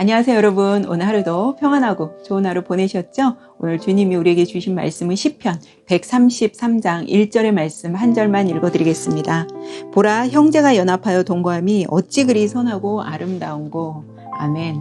안녕하세요 여러분 오늘 하루도 평안하고 좋은 하루 보내셨죠? 오늘 주님이 우리에게 주신 말씀은 시편 133장 1절의 말씀 한 절만 읽어드리겠습니다. 보라 형제가 연합하여 동거함이 어찌 그리 선하고 아름다운고 아멘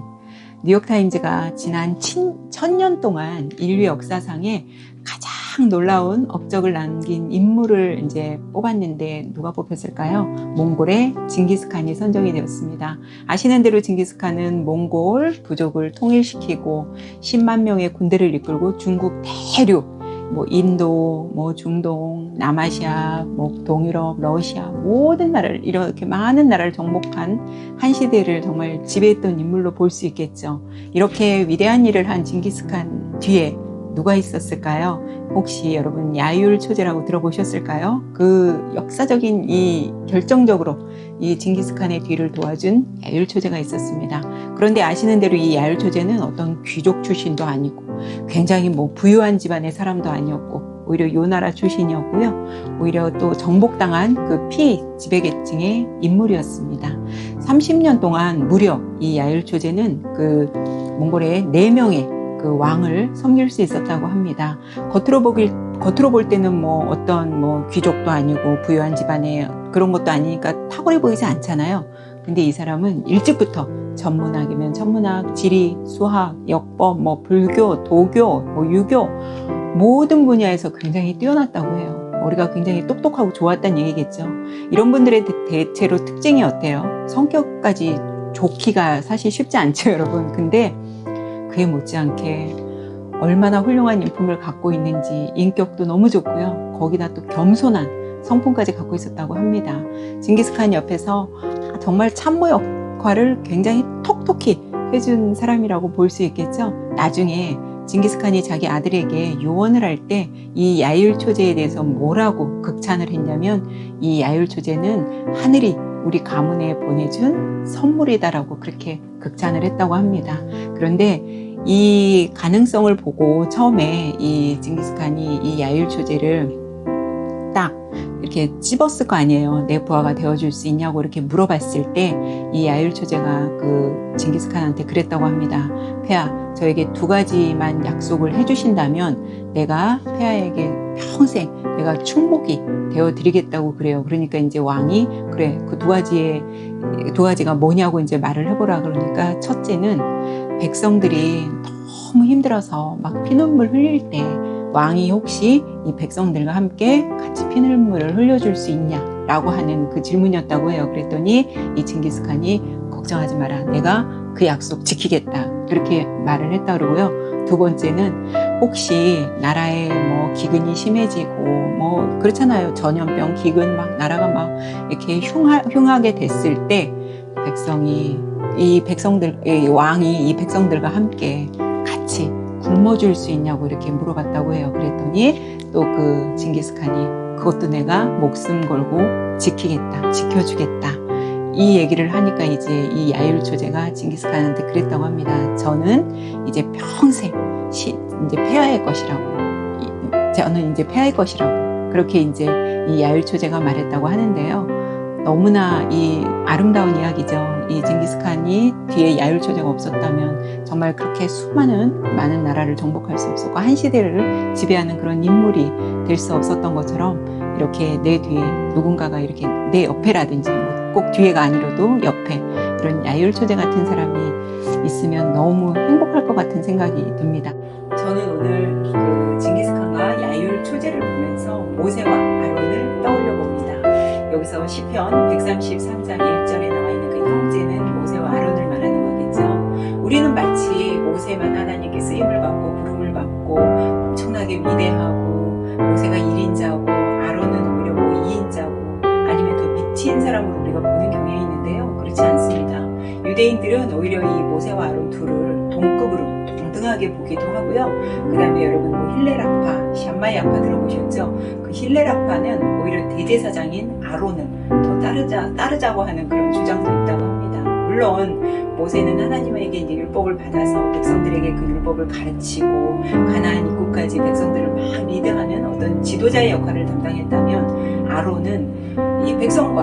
뉴욕타임즈가 지난 천 년 동안 인류 역사상에 가장 놀라운 업적을 남긴 인물을 이제 뽑았는데 누가 뽑혔을까요? 몽골의 징기스칸이 선정이 되었습니다. 아시는 대로 징기스칸은 몽골 부족을 통일시키고 10만 명의 군대를 이끌고 중국 대륙 뭐 인도, 뭐 중동, 남아시아, 뭐 동유럽, 러시아 모든 나라를 이렇게 많은 나라를 정복한 한 시대를 정말 지배했던 인물로 볼 수 있겠죠. 이렇게 위대한 일을 한 징기스칸 뒤에 누가 있었을까요? 혹시 여러분 야율 초제라고 들어보셨을까요? 그 역사적인 이 결정적으로 이 징기스칸의 뒤를 도와준 야율 초제가 있었습니다. 그런데 아시는 대로 이 야율 초제는 어떤 귀족 출신도 아니고 굉장히 뭐 부유한 집안의 사람도 아니었고 오히려 요 나라 출신이었고요. 오히려 또 정복당한 그 피 지배계층의 인물이었습니다. 30년 동안 무려 이 야율 초제는 그 몽골의 4명의 그 왕을 섬길 수 있었다고 합니다. 겉으로 보길 겉으로 볼 때는 뭐 어떤 뭐 귀족도 아니고 부유한 집안의 그런 것도 아니니까 탁월해 보이지 않잖아요. 근데 이 사람은 일찍부터 전문학이면 천문학, 지리, 수학, 역법, 뭐 불교, 도교, 뭐 유교 모든 분야에서 굉장히 뛰어났다고 해요. 우리가 굉장히 똑똑하고 좋았다는 얘기겠죠. 이런 분들의 대체로 특징이 어때요? 성격까지 좋기가 사실 쉽지 않죠, 여러분. 근데 그에 못지않게 얼마나 훌륭한 인품을 갖고 있는지 인격도 너무 좋고요. 거기다 또 겸손한 성품까지 갖고 있었다고 합니다. 징기스칸 옆에서 정말 참모 역할을 굉장히 톡톡히 해준 사람이라고 볼 수 있겠죠. 나중에 징기스칸이 자기 아들에게 요원을 할 때 이 야율 초제에 대해서 뭐라고 극찬을 했냐면 이 야율 초제는 하늘이 우리 가문에 보내준 선물이다라고 그렇게 극찬을 했다고 합니다. 그런데 이 가능성을 보고 처음에 이 징기스칸이 이 야율 초제를 딱 이렇게 찝었을 거 아니에요. 내 부하가 되어줄 수 있냐고 이렇게 물어봤을 때 이 야율 초제가 그 징기스칸한테 그랬다고 합니다. 폐하, 저에게 두 가지만 약속을 해주신다면 내가 폐하에게 평생 내가 충복이 되어드리겠다고 그래요. 그러니까 이제 왕이 그래 그 두 가지의 두 가지가 뭐냐고 이제 말을 해보라 그러니까 첫째는 백성들이 너무 힘들어서 막 피눈물 흘릴 때 왕이 혹시 이 백성들과 함께 같이 피눈물을 흘려줄 수 있냐? 라고 하는 그 질문이었다고 해요. 그랬더니 이 징기스칸이 걱정하지 마라. 내가 그 약속 지키겠다. 그렇게 말을 했다 그러고요. 두 번째는 혹시 나라에 뭐 기근이 심해지고 뭐 그렇잖아요. 전염병, 기근 막 나라가 막 이렇게 흉하, 흉하게 됐을 때 백성이 이 백성들, 이 왕이 이 백성들과 함께 같이 굶어줄 수 있냐고 이렇게 물어봤다고 해요. 그랬더니 또 그 징기스칸이 그것도 내가 목숨 걸고 지키겠다, 지켜주겠다. 이 얘기를 하니까 이제 이 야율 초제가 징기스칸한테 그랬다고 합니다. 저는 이제 평생 시, 이제 폐하의 것이라고. 저는 이제 폐하의 것이라고. 그렇게 이제 이 야율 초제가 말했다고 하는데요. 너무나 이 아름다운 이야기죠. 이 징기스칸이 뒤에 야율 초제가 없었다면 정말 그렇게 수많은 많은 나라를 정복할 수 없었고 한 시대를 지배하는 그런 인물이 될 수 없었던 것처럼 이렇게 내 뒤에 누군가가 이렇게 내 옆에라든지 꼭 뒤에가 아니라도 옆에 이런 야율 초제 같은 사람이 있으면 너무 행복할 것 같은 생각이 듭니다. 저는 오늘 그 징기스칸과 야율 초제를 보면서 모세와 아론을. 여기서 시편 133장 1절에 나와 있는 그 형제는 모세와 아론을 말하는 거겠죠. 우리는 마치 모세만 하나님께 쓰임을 받고 부름을 받고 엄청나게 위대하고 모세가 1인자고 아론은 오히려 뭐 2인자고 아니면 더 미친 사람으로 우리가 보는 경향이 있는데요. 그렇지 않습니다. 유대인들은 오히려 이 모세와 아론 둘을 동급으로 동등하게 보기도 하고요. 그 다음에 여러분 뭐 힐레라파, 샴마이아파 들어보셨죠? 그 힐레라파는 오히려 대제사장인 아론을 더 따르자, 따르자고 하는 그런 주장도 있다고 합니다. 물론 모세는 하나님에게 이제 율법을 받아서 백성들에게 그 율법을 가르치고 가나안 입구까지 백성들을 막 리드하는 어떤 지도자의 역할을 담당했다면 아론은 이 백성과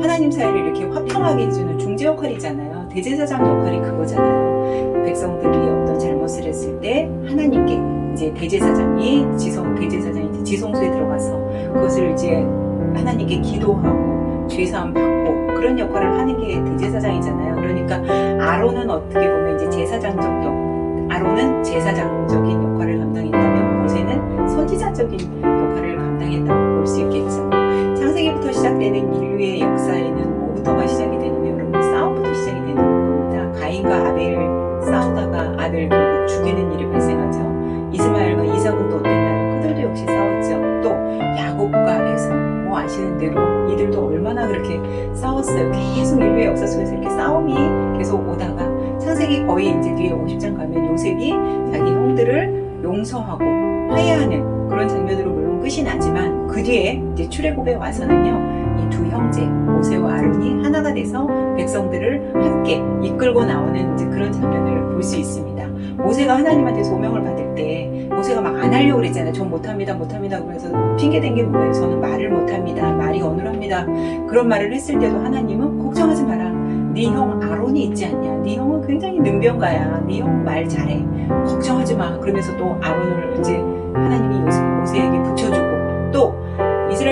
하나님 사이를 이렇게 화평하게 해주는 중재 역할이잖아요. 대제사장 역할이 그거잖아요. 백성들이 어떤 잘못을 했을 때 하나님께 이제 대제사장이 지성 대제사장이 이제 지성소에 들어가서 그것을 이제 하나님께 기도하고 죄사함 받고 그런 역할을 하는 게 대제사장이잖아요. 그러니까 아론은 어떻게 보면 이제 제사장적 역 아론은 제사장적인 역할을 감당했다 또 야곱과 에서 뭐 아시는 대로 이들도 얼마나 그렇게 싸웠어요. 계속 인류의 역사 속에서 이렇게 싸움이 계속 오다가 창세기 거의 이제 뒤에 50장 가면 요셉이 자기 형들을 용서하고 화해하는 그런 장면으로 물론 끝이 나지만 그 뒤에 이제 출애굽에 와서는요 이 두 형제 모세와 아론이 하나가 돼서 백성들을 함께 이끌고 나오는 그런 장면을 볼 수 있습니다. 모세가 하나님한테 소명을 받을 때 모세가 막 안 하려고 그랬잖아요. 전 못합니다, 못합니다. 그래서 핑계 댄 게 뭐예요? 저는 말을 못합니다. 말이 어눌합니다. 그런 말을 했을 때도 하나님은 걱정하지 마라. 네 형 아론이 있지 않냐? 네 형은 굉장히 능병가야. 네 형 말 잘해. 걱정하지 마. 그러면서 또 아론을 이제 하나님이 모세에게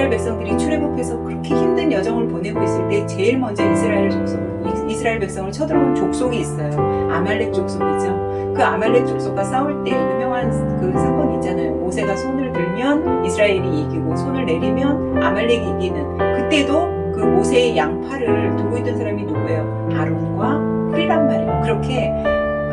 이스라엘 백성들이 출애굽해서 그렇게 힘든 여정을 보내고 있을 때 제일 먼저 이스라엘 족속 이- 이스라엘 백성을 쳐들어온 족속이 있어요. 아말렉 족속이죠. 그 아말렉 족속과 싸울 때 유명한 그 사건이 있잖아요. 모세가 손을 들면 이스라엘이 이기고 손을 내리면 아말렉이 이기는 그때도 그 모세의 양팔을 두고 있던 사람이 누구예요? 아론과 훌이란 말이에요. 그렇게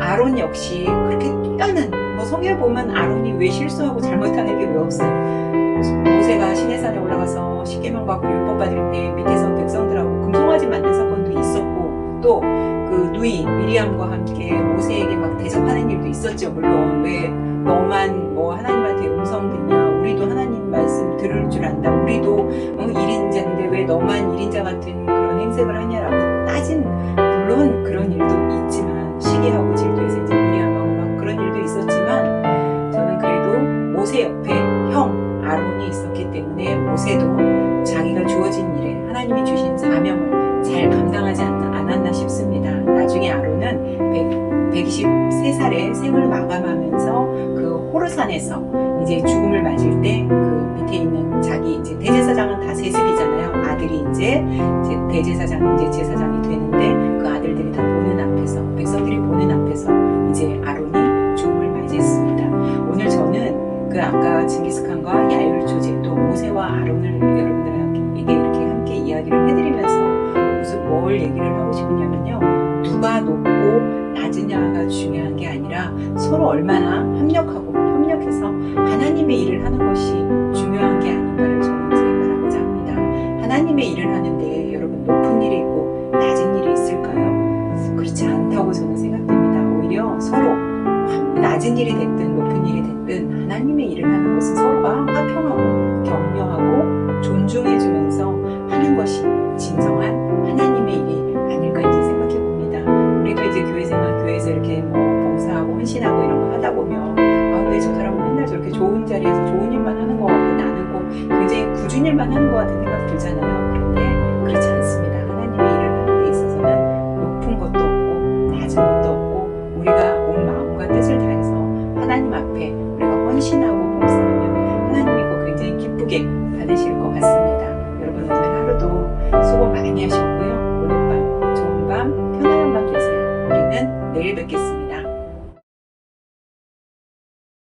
아론 역시 그렇게 뛰어난 뭐 성경에 보면 아론이 왜 실수하고 잘못하는 게 왜 없어요? 모세가 시내산에 올라가서 십계명 받고 율법 받을 때 밑에서 백성들하고 금송아지 만든 사건도 있었고 또 그 누이 미리암과 함께 모세에게 막 대적하는 일도 있었죠. 물론 왜 너만 뭐 하나님한테 음성 듣냐 우리도 하나님 말씀 들을 줄 안다 우리도 어, 1인자인데 왜 너만 1인자 같은 그런 행색을 하냐라고 따진 물론 그런 일도 있지만 시기하고 질투해서 이제 미리암하고 막 그런 일도 있었지만 저는 그래도 모세 옆에 형 아론이 있었기 때문에 모세도 자기가 주어진 일에 하나님이 주신 사명을 잘 감당하지 않, 않았나 싶습니다. 나중에 아론은 100, 123살에 생을 마감하면서 그 호르산에서 이제 죽음을 맞을 때 그 밑에 있는 자기 이제 대제사장은 다 세습이잖아요. 아들이 이제 대제사장 이제 제사장이 되는데 그 아들들이 다 보는 앞에서 백성들이 보는 앞에서 이제 아론이 그 아까 징기스칸과 야율 조제 또 모세와 아론을 여러분들에게 이렇게 함께 이야기를 해드리면서 무슨 뭘 얘기를 하고 싶으냐면요 누가 높고 낮으냐가 중요한 게 아니라 서로 얼마나 협력하고 협력해서 하나님의 일을 하는 것이 중요한 게 아닌가를 저는 이제 말하고자 합니다. 하나님의 일을 하는데 여러분 높은 일이 있고 낮은 일이 있을까요? 그렇지 않다고 저는 생각됩니다. 오히려 서로 낮은 일이 됐든 높은 일이 됐든 하나님의 일을 하는 것은 서로가 화평하고 격려하고 존중해주면서 하는 것이 진정한 하나님의 일이 아닐까 이제 생각해 봅니다. 우리도 이제 교회 생활, 교회에서 이렇게 뭐 봉사하고 헌신하고 이런 거 하다 보면 아, 왜 저 사람은 맨날 저렇게 좋은 자리에서 좋은 일만 하는 것 같고 나는 뭐 굉장히 굳은 일만 하는 것 같은 생각이 들잖아요. 하나님 앞에 우리가 헌신하고 봉사하면 하나님이 그 굉장히 기쁘게 받으실 것 같습니다. 여러분 오늘 하루도 수고 많이 하셨고요. 오늘 밤 좋은 밤 편안한 밤 되세요. 우리는 내일 뵙겠습니다.